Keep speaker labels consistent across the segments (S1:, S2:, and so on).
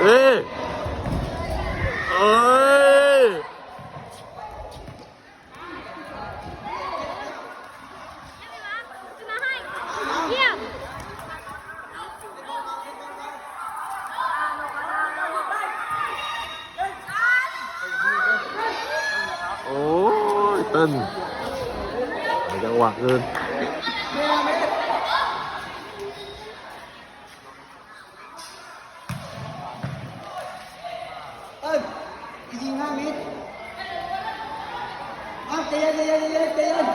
S1: 왜?
S2: 아. าเม
S1: ต
S3: รอะใจเย็นใจเย็นใจเย็นใจเย็น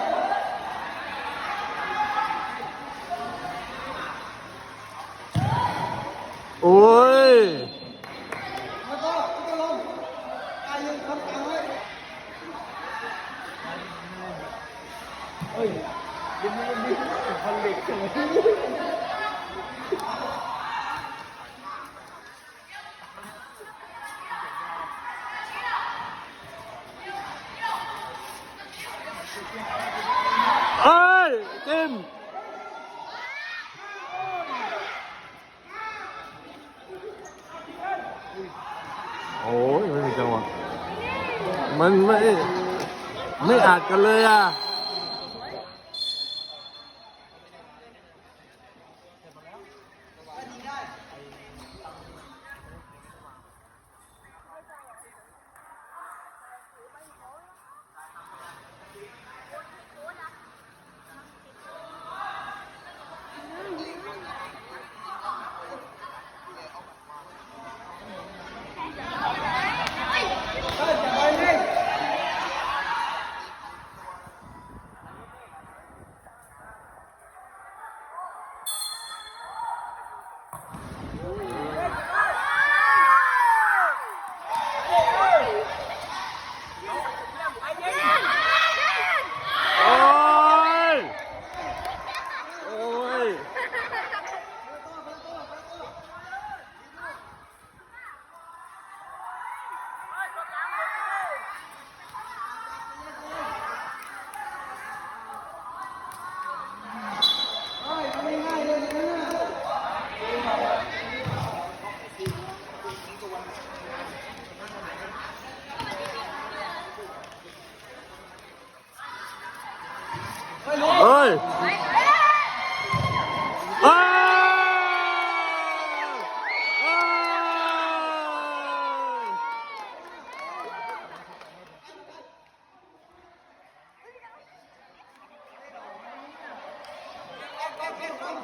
S1: โอ้ย
S3: แล้วก็แล้วก็ลงตายยืนคำกลางไว้เฮ้ยยิงมันยิงพันเด็กจังเลย
S1: เอ้ยจิ้มโอ้ยไม่มีจังหวะ มันไม่ ไม่อาจกันเลยอะ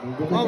S1: oh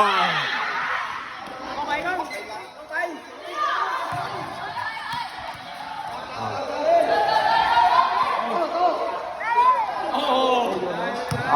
S1: า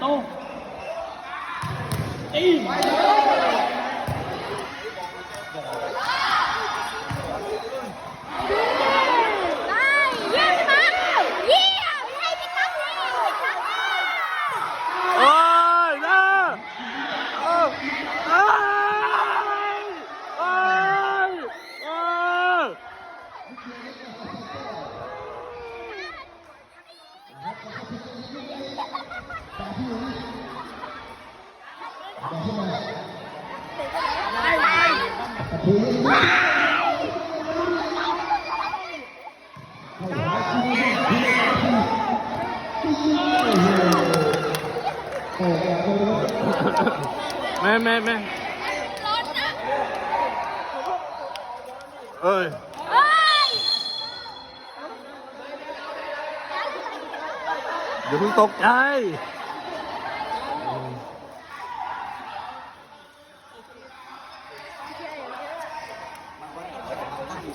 S3: โต้ตี ได้
S2: เยี่ยมมากเยี่ยมให้พี่ตั้งเลยตั้ง
S1: เอ้ยนะเอ้ยเอ้ยเอ้ยเอ้ย แม่แม่แม่
S2: ร้อนนะ
S1: เอ้ย
S2: เฮ้ย
S1: อย่าเพิ่งตกใจ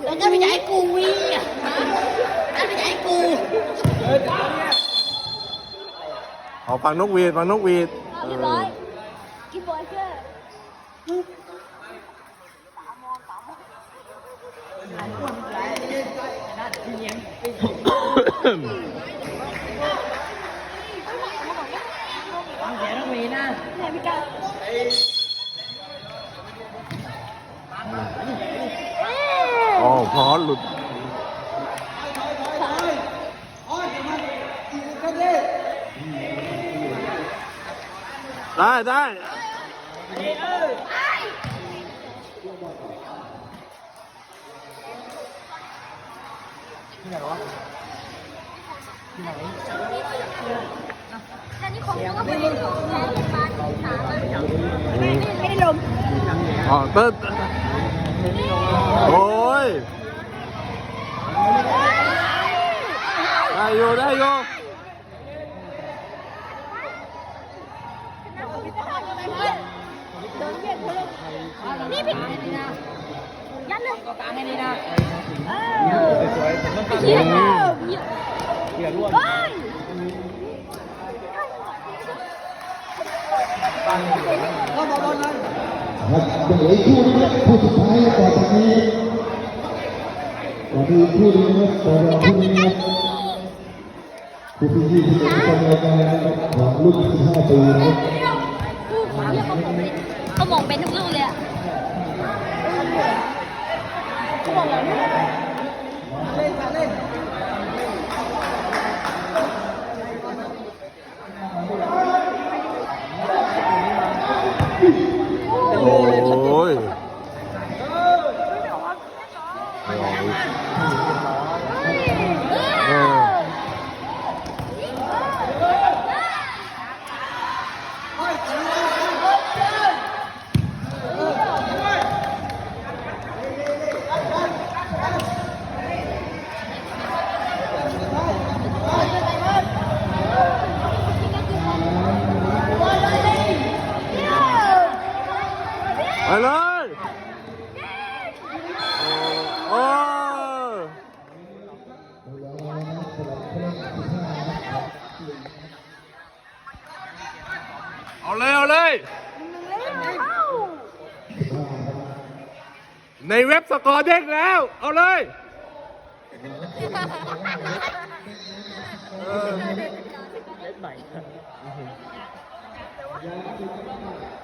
S2: แล้วจะไปไหนกูวิ่งอะจะไปไหนกู
S1: เอาฟังนกหวีดฟังนกหวีด
S2: เรียบร้อยกินบอยเกอร์
S3: ฟังเสียงนักมีนะ
S2: ไหนพี่กันเอ้ย
S1: อ๋อพอหลุด ได้ได้
S2: แต่นี่งแล้วก็ไม่ได้ลงแพ้ที่บ้านสามอะไม่ได้ลง
S1: อ๋อเติ้ลโอ้ยได้อยู่ได้อยู่
S2: นี่พี่ยันเลยกลางให้นี่นะเออเขียนแล้วเขียนเฮ้ย
S3: เข้ามาบอลนั้น
S4: ครับยังเหลืออีกคู่นึงครับคู่สุดท้ายก่อนจากนี้ก่อนที่คู่นี้นะครับก่อนเราคู่นี้นะครับคู่ที่ยี่สิบเอ็ดเป็นรายการนะครับของรุ่น15ปีนะครับ
S2: เขา มองเป็นทุกลูกเลยอะ
S3: เล่นค่ะเล่น
S1: โอ้ย ไปเลยโอ้ยเอาเลย เอาเลย ในเว็บสกอร์เด้งแล้ว เอาเลยเออ
S4: ลงมาแล้วครับอยู่ที่เราดูลงเลยนะครับนี่ครับยักษ์ลงนะครับ ดูดูดูดูดูกองไม่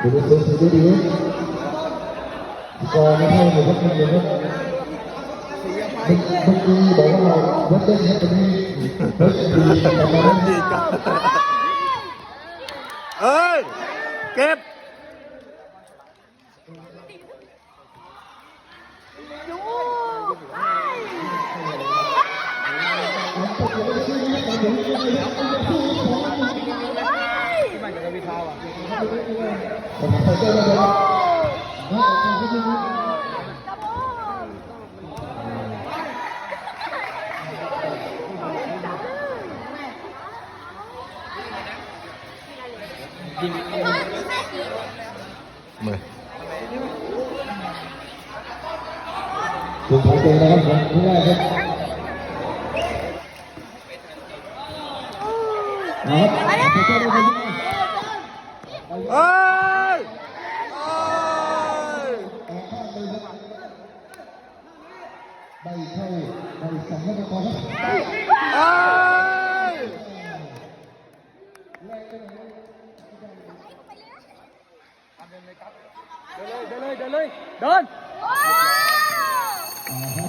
S4: Duduk terus saja dia. Bisa lihat, lihat, lihat, lihat. Bức đi bỏ vào Bức đi hết đi Bức đi bỏ vào ơi kẹp. Hãy subscribe cho kênh Ghiền Mì
S1: Gõ Để không bỏ lỡ những video hấp dẫn
S4: ผมขอเต้นนะครับผมที่แรกครับเอาครับขอเต้นนะครับ
S1: เอ้ยเอ้ย
S4: ใบเข้าใบสั่งให้ไปก่อนครับ
S1: เอ้ย
S3: เดินเลยเดินเลยเดินเลยเดิน
S2: โอ้ย Uh-huh.